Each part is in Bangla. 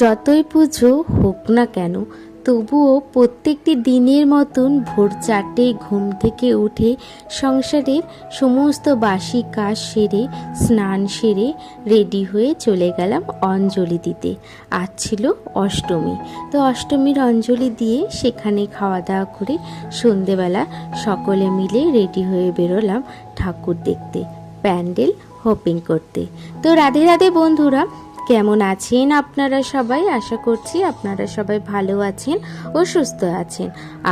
যতই পুজো হোক না কেন, তবুও প্রত্যেকটি দিনের মতন ভোর চারটে ঘুম থেকে উঠে সংসারের সমস্ত বাসি কাজ সেরে, স্নান সেরে রেডি হয়ে চলে গেলাম অঞ্জলি দিতে। আজ ছিল অষ্টমী। তো অষ্টমীর অঞ্জলি দিয়ে সেখানে খাওয়া দাওয়া করে সন্ধেবেলা সকলে মিলে রেডি হয়ে বেরোলাম ঠাকুর দেখতে, প্যান্ডেল হোপিং করতে। তো রাধে রাধে বন্ধুরা কেমন আছেন আপনারা সবাই? আশা করছি আপনারা সবাই ভালো আছেন ও সুস্থ আছেন।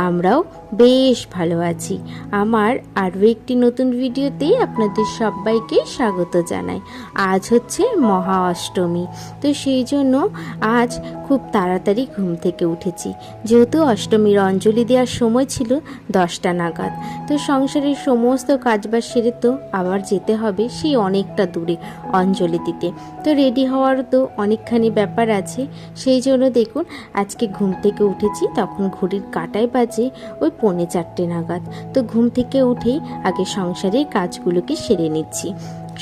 আমরাও বেশ ভালো আছি। আমার আরও একটি নতুন ভিডিওতে আপনাদের সবাইকে স্বাগত জানাই। আজ হচ্ছে মহা অষ্টমী, তো সেই জন্য আজ খুব তাড়াতাড়ি ঘুম থেকে উঠেছি। যেহেতু অষ্টমীর অঞ্জলি দেওয়ার সময় ছিল দশটা নাগাদ, তো সংসারের সমস্ত কাজবাজ সেরে তো আবার যেতে হবে সেই অনেকটা দূরে অঞ্জলি দিতে। তো রেডি হওয়ার তো অনেকখানি ব্যাপার আছে। সেই জন্য দেখুন, আজকে ঘুম থেকে উঠেছি, তখন ঘড়ির কাটায় বাজে ওই পৌনে চারটে নাগাদ। তো ঘুম থেকে উঠেই আগে সংসারের কাজগুলোকে সেরে নিচ্ছি।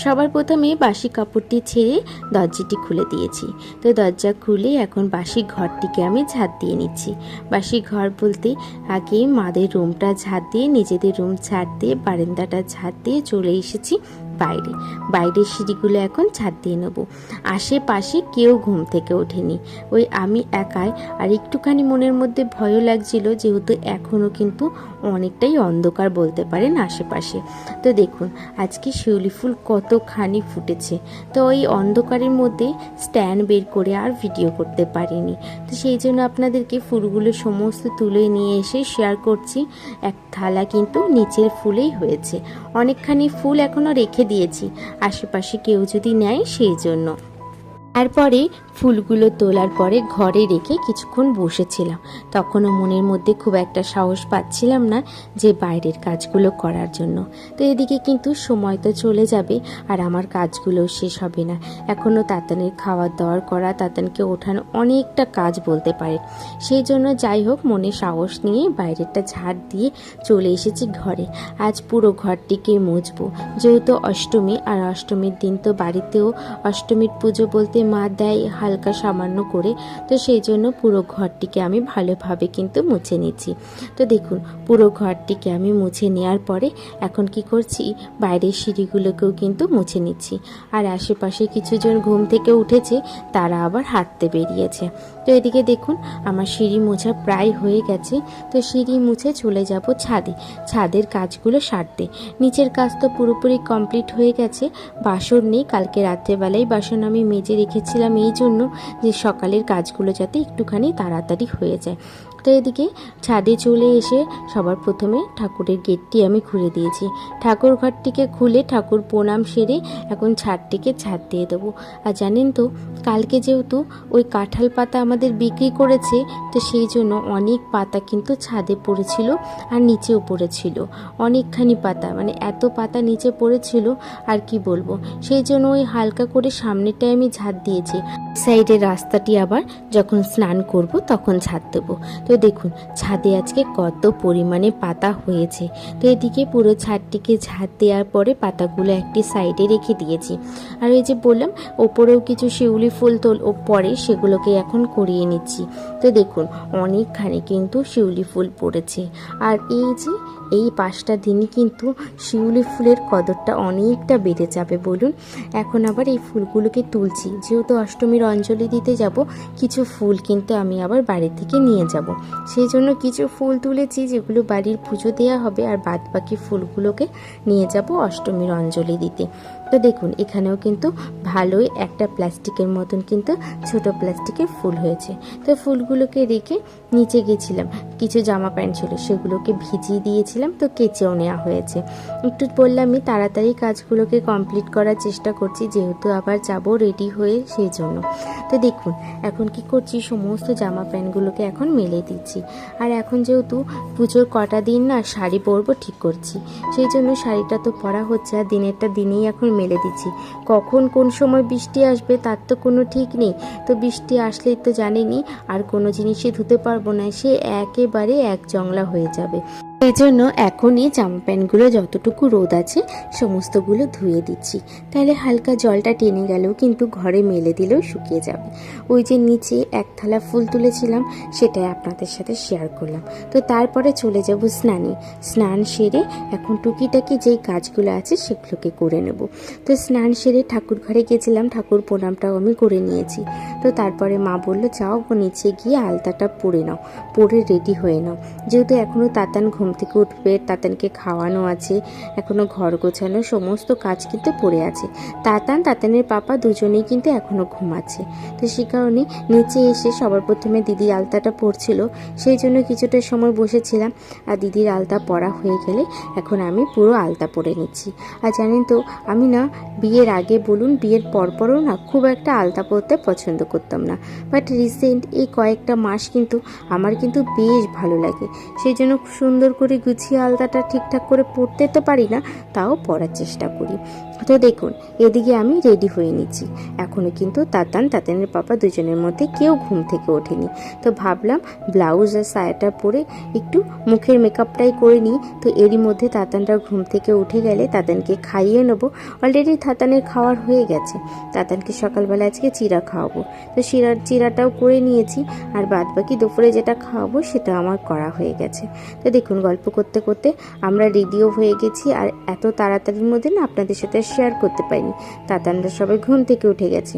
সবার প্রথমে বাসি কাপড়টি ছেড়ে দরজাটি খুলে দিয়েছি। তো দরজা খুলে এখন বাসি ঘরটিকে আমি ঝাঁট দিয়ে নিচ্ছি। বাসি ঘর বলতে আগে মাদের রুমটা ঝাঁট দিয়ে, নিজেদের রুম ঝাঁট দিয়ে, বারান্দাটা ঝাঁট দিয়ে চলে এসেছি। বাইরে। বাইরের সিঁড়িগুলো এখন ছাদ দিয়ে নেব। আশেপাশে কেউ ঘুম থেকে ওঠেনি। ওই আমি একাই, আর একটুখানি মনের মধ্যে ভয়ও লাগছিল যেহেতু এখনও কিন্তু অনেকটাই অন্ধকার বলতে পারেন আশেপাশে। তো দেখুন, আজকে শিউলি ফুল কতখানি ফুটেছে। তো ওই অন্ধকারের মধ্যে স্ট্যান্ড বের করে আর ভিডিও করতে পারিনি। তো সেই জন্য আপনাদেরকে ফুলগুলো সমস্ত তুলে নিয়ে এসে শেয়ার করছি। এক থালা কিন্তু নিচের ফুলেই হয়েছে। অনেকখানি ফুল এখনও রেখে দিয়েছি। আশেপাশে কেউ যদি নেয় সেই জন্য। তারপরে ফুলগুলো তোলার পরে ঘরে রেখে কিছুক্ষণ বসেছিলাম। তখনও মনের মধ্যে খুব একটা সাহস পাচ্ছিলাম না যে বাইরের কাজগুলো করার জন্য। তো এদিকে কিন্তু সময় তো চলে যাবে আর আমার কাজগুলো শেষ হবে না। এখনও তাতানের খাওয়ার দাওয়ার করা তাতানকে ওঠানো অনেকটা কাজ বলতে পারে। সেই জন্য যাই হোক, মনে সাহস নিয়ে বাইরেরটা ঝাড় দিয়ে চলে এসেছি ঘরে। আজ পুরো ঘরটিকে মুছবো। যেহেতু অষ্টমী, আর অষ্টমীর দিন তো বাড়িতেও অষ্টমীর পুজো বলতে মা দেয় হালকা সামান্য করে, তো সেই জন্য পুরো ঘরটিকে আমি ভালোভাবে কিন্তু মুছে নিচ্ছি তো দেখুন, পুরো ঘরটিকে আমি মুছে নেওয়ার পরে এখন কি করছি? বাইরের সিঁড়িগুলোকেও কিন্তু মুছে নিচ্ছি। আর আশেপাশে কিছুজন ঘুম থেকে উঠেছে, তারা আবার হাঁটতে বেরিয়েছে। তো এদিকে দেখুন, আমার সিঁড়ি মোছা প্রায় হয়ে গেছে। তো সিঁড়ি মুছে চলে যাব ছাদে। ছাদের কাজগুলো সারতে। নিচের কাজ তো পুরোপুরি কমপ্লিট হয়ে গেছে। বাসন নেই, কালকে রাত্রেবেলায় বাসন আমি মেজে রেখেছিলাম এই জন্য যে সকালের কাজগুলো যাতে একটুখানি তাড়াতাড়ি হয়ে যায়। তো এদিকে ছাদে চলে এসে সবার প্রথমে ঠাকুরের গেটটি আমি খুলে দিয়েছি। ঠাকুর ঘরটিকে খুলে ঠাকুর প্রণাম সেরে এখন ছাদটিকে ছাদ দিয়ে দেবো। আর জানেন তো, কালকে যেহেতু ওই কাঁঠাল পাতা আমাদের বিক্রি করেছে, তো সেই জন্য অনেক পাতা কিন্তু ছাদে পড়েছিল আর নিচেও পড়েছিল। অনেকখানি পাতা মানে এত পাতা নিচে পড়েছিল, আর কি বলব? সেই জন্য ওই হালকা করে সামনেটায় আমি ঝাঁট দিয়েছি। সাইডের রাস্তাটি আবার যখন স্নান করব তখন ঝাঁট দেবো। তো দেখুন, ছাদে আজকে কত পরিমাণে পাতা হয়েছে। তো এদিকে পুরো ছাদটিকে ঝাঁট দেওয়ার পরে পাতাগুলো একটি সাইডে রেখে দিয়েছি। আর ওই যে বললাম, ওপরেও কিছু শিউলি ফুল তোল ও পরে সেগুলোকে এখন করিয়ে নিচ্ছি। তো দেখুন, অনেকখানি কিন্তু শিউলি ফুল পড়েছে। আর এই যে, এই পাঁচটা দিনই কিন্তু শিউলি ফুলের কদরটা অনেকটা বেড়ে যাবে বলুন। এখন আবার এই ফুলগুলোকে তুলছি। যেহেতু অষ্টমীর অঞ্জলি দিতে যাব, কিছু ফুল কিন্তু আমি আবার বাড়ি থেকে নিয়ে যাব। সেই জন্য কিছু ফুল তুলেছি, যেগুলো বাড়ির পুজো দেওয়া হবে, আর বাদ বাকি ফুলগুলোকে নিয়ে যাব অষ্টমীর অঞ্জলি দিতে। তো দেখুন, এখানেও কিন্তু ভালোই একটা প্লাস্টিকের মতন কিন্তু ছোট প্লাস্টিকের ফুল হয়েছে। তো ফুলগুলোকে রেখে নিচে গেছিলাম। কিছু জামা প্যান্ট ছিল, সেগুলোকে ভিজিয়ে দিয়েছিলাম, তো কেচেও নেওয়া হয়েছে। একটু বললামই, তাড়াতাড়ি কাজগুলোকে কমপ্লিট করার চেষ্টা করছি, যেহেতু আবার যাব রেডি হয়ে সেই জন্য তো দেখুন, এখন কি করছি, সমস্ত জামা প্যান্টগুলোকে এখন মেলে দিচ্ছি। আর এখন যেহেতু পুজোর কটা দিন না, শাড়ি পরবো ঠিক করছি। সেই জন্য শাড়িটা তো পরা হচ্ছে, আর দিনেরটা দিনেই এখন মেলে দিচ্ছি। কখন কোন সময় বৃষ্টি আসবে তার তো কোনো ঠিক নেই। তো বৃষ্টি আসলেই তো জানেনি আর কোনো জিনিসই ধুতে পারব না। সে একেবারে এক জংলা হয়ে যাবে। এই জন্য এখনই জামা প্যান্টগুলো যতটুকু রোদ আছে, সমস্তগুলো ধুয়ে দিচ্ছি। তাহলে হালকা জলটা টেনে গেলেও কিন্তু ঘরে মেলে দিলেও শুকিয়ে যাবে। ওই যে নিচে এক থালা ফুল তুলেছিলাম, সেটাই আপনাদের সাথে শেয়ার করলাম। তো তারপরে চলে যাব স্নানে। স্নান সেরে এখন টুকিটাকি যেই কাজগুলো আছে, সেগুলোকে করে নেব। তো স্নান সেরে ঠাকুর ঘরে গেছিলাম, ঠাকুর প্রণামটাও আমি করে নিয়েছি। তো তারপরে মা বলল, যাও নিচে গিয়ে আলতাটা পরে নাও পরে রেডি হয়ে নাও। যেহেতু এখনও তাতান ঘুম থেকে উঠবে, তাতানকে খাওয়ানো আছে এখনও ঘর গোছানো, সমস্ত কাজ কিন্তু পড়ে আছে। তাতান, তাতানের পাপা দুজনেই কিন্তু এখনও ঘুমাচ্ছে। তো সে কারণে নিচে এসে সবার প্রথমে দিদি আলতাটা পড়ছিল, সেই জন্য কিছুটা সময় বসেছিলাম। আর দিদির আলতা পরা হয়ে গেলে এখন আমি পুরো আলতা পরে নিচ্ছি। আর জানেন তো, আমি না বিয়ের আগে বলুন, বিয়ের পরপরও না খুব একটা আলতা পরতে পছন্দ করতাম না। বাট রিসেন্ট এই কয়েকটা মাস কিন্তু আমার কিন্তু বেশ ভালো লাগে। সেই জন্য সুন্দর করে গুছিয়ে আলতাটা ঠিকঠাক করে পরতে তো পারি না, তাও পরার চেষ্টা করি। তো দেখুন, এদিকে আমি রেডি হয়ে নিচ্ছি। এখনও কিন্তু তাতান, তাতানের পাপা দুজনের মধ্যে কেউ ঘুম থেকে ওঠেনি। তো ভাবলাম ব্লাউজ আর সায়াটা পরে একটু মুখের মেকআপটাই করে নিই। তো এরই মধ্যে তাতানটা ঘুম থেকে উঠে গেলে তাতানকে খাইয়ে নেব। অলরেডি তাতানের খাওয়ার হয়ে গেছে। তাতানকে সকালবেলা আজকে চিরা খাওয়াবো। তো চিরা চিরাটাও করে নিয়েছি। আর বাদ বাকি দুপুরে যেটা খাওয়াবো সেটা আমার করা হয়ে গেছে। তো দেখুন, গল্প করতে করতে আমরা রেডিও হয়ে গেছি। আর এত তাড়াতাড়ির মধ্যে না আপনাদের সাথে শেয়ার করতে পারিনি। আমরা সবাই ঘুম থেকে উঠে গেছে।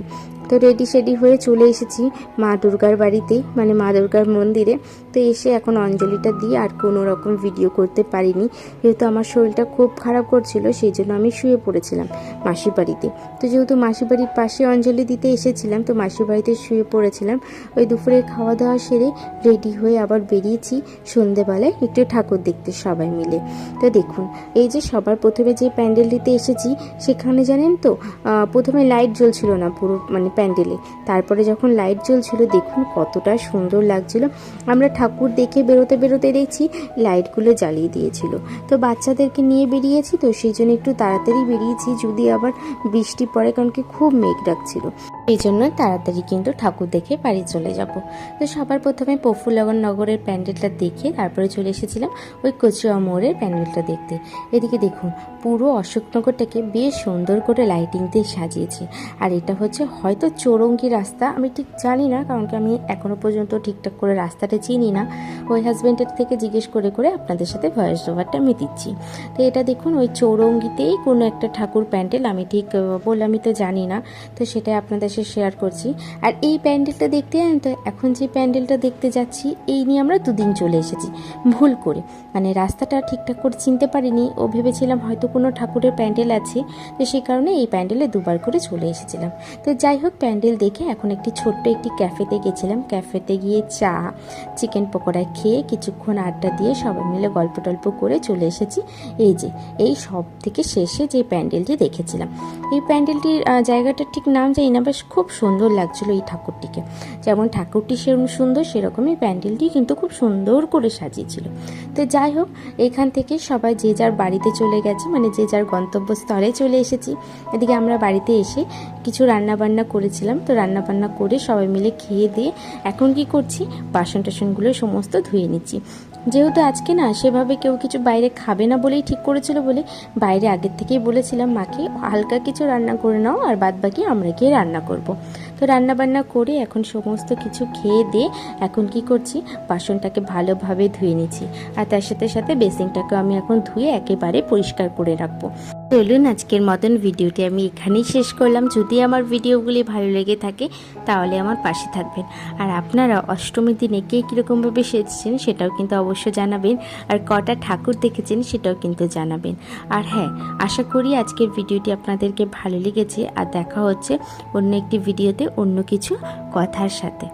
তো রেডি সেডি হয়ে চলে এসেছি মা দুর্গার বাড়িতে মানে মা দুর্গার মন্দিরে। তো এসে এখন অঞ্জলিটা দিয়ে আর কোনো রকম ভিডিও করতে পারিনি। যেহেতু আমার শরীরটা খুব খারাপ করছিল, সেই জন্য আমি শুয়ে পড়েছিলাম মাসির বাড়িতে। তো যেহেতু মাসির বাড়ির পাশে অঞ্জলি দিতে এসেছিলাম, তো মাসির বাড়িতে শুয়ে পড়েছিলাম। ওই দুপুরে খাওয়া দাওয়া সেরে রেডি হয়ে আবার বেরিয়েছি সন্ধেবেলায় একটু ঠাকুর দেখতে সবাই মিলে। তো দেখুন, এই যে সবার প্রথমে যে প্যান্ডেলটিতে এসেছি, সেখানে জানেন তো প্রথমে লাইট জ্বলছিল না, পুরো মানে প্যান্ডেলে তারপরে যখন লাইট জ্বলছিল, দেখুন কতটা সুন্দর লাগছিল। আমরা ঠাকুর দেখে বেরোতে বেরোতে দেখছি লাইটগুলো জ্বালিয়ে দিয়েছিল। তো বাচ্চাদেরকে নিয়ে বেরিয়েছি, তো সেই জন্য একটু তাড়াতাড়ি বেরিয়েছি। যদি আবার বৃষ্টি পড়ে, কারণ কি খুব মেঘ ডাকছিল। এই জন্য তাড়াতাড়ি কিন্তু ঠাকুর দেখে বাড়ি চলে যাব। তো সবার প্রথমে প্রফুল্লগন নগরের প্যান্ডেলটা দেখে তারপরে চলে এসেছিলাম ওই কচুয়া মোড়ের প্যান্ডেলটা দেখতে। এদিকে দেখুন, পুরো অশোকনগরটাকে বেশ সুন্দর করে লাইটিং দিয়ে সাজিয়েছে। আর এটা হচ্ছে হয়তো চৌরঙ্গি রাস্তা, আমি ঠিক জানি না, কারণ কি আমি এখনও পর্যন্ত ঠিকঠাক করে রাস্তাটা চিনি না। ওই হাজব্যান্ডের থেকে জিজ্ঞেস করে করে আপনাদের সাথে ভয়েস ওভারটা আমি দিচ্ছি। তো এটা দেখুন, ওই চৌরঙ্গিতেই কোনো একটা ঠাকুর প্যান্ডেল, আমি ঠিক বললামই তো জানি না। তো সেটাই আপনাদের সাথে শেয়ার করছি। আর এই প্যান্ডেলটা দেখতে তো, এখন যে প্যান্ডেলটা দেখতে যাচ্ছি, এই নিয়ে আমরা দুদিন চলে এসেছি। ভুল করে। মানে রাস্তাটা ঠিকঠাক করে চিনতে পারিনি। ও ভেবেছিলাম হয়তো কোনো ঠাকুরের প্যান্ডেল আছে। তো সেই কারণে এই প্যান্ডেলে দুবার করে চলে এসেছিলাম। তো যাই হোক, প্যান্ডেল দেখে এখন একটি ছোট্ট একটি ক্যাফেতে গেছিলাম। ক্যাফেতে গিয়ে চা, চিকেন পকোড়া খেয়ে কিছুক্ষণ আড্ডা দিয়ে সবাই মিলে গল্প টল্প করে চলে এসেছি। এই যে, এই সব থেকে শেষে যে প্যান্ডেলটি দেখেছিলাম। এই প্যান্ডেলটির জায়গাটার ঠিক নাম জানি না, বেশ খুব সুন্দর লাগছিল এই ঠাকুরটিকে। যেমন ঠাকুরটি সেরকম সুন্দর, সেরকমই প্যান্ডেলটি কিন্তু খুব সুন্দর করে সাজিয়েছিল। তো যাই হোক, এখান থেকে সবাই যে যার বাড়িতে চলে গেছে মানে যে যার গন্তব্যস্থলে চলে এসেছি, এদিকে আমরা বাড়িতে এসে কিছু রান্না বান্না করেছিলাম। তো রান্না বান্না করে সবাই মিলে খেয়ে দিয়ে এখন কি করছি? বাসন টাসনগুলো সমস্ত ধুয়ে নিচ্ছি। যেহেতু আজকে না সেভাবে কেউ কিছু বাইরে খাবে না বলেই ঠিক করেছিল বলে বাইরে আগের থেকেই বলেছিলাম, মাকে হালকা কিছু রান্না করে নাও আর বাদ বাকি আমরা গিয়ে রান্না করব। তো রান্না বান্না করে এখন সমস্ত কিছু খেয়ে দিয়ে এখন কি করছি? বাসনটাকে ভালোভাবে ধুয়ে নিচ্ছি। আর তার সাথে সাথে বেসিনটাকে আমি এখন ধুয়ে একেবারে পরিষ্কার করে রাখব। চলুন আজকের মতন ভিডিওটি আমি এখানেই শেষ করলাম। যদি আমার ভিডিওগুলি ভালো লেগে থাকে, তাহলে আমার পাশে থাকবেন। আর আপনারা অষ্টমীর দিনে কে কীরকমভাবে সেজছেন সেটাও কিন্তু অবশ্য জানাবেন। আর কটা ঠাকুর দেখেছেন সেটাও কিন্তু জানাবেন। আর হ্যাঁ আশা করি আজকের ভিডিওটি আপনাদেরকে ভালো লেগেছে। আর দেখা হচ্ছে অন্য একটি ভিডিওতে অন্য কিছু কথার সাথে।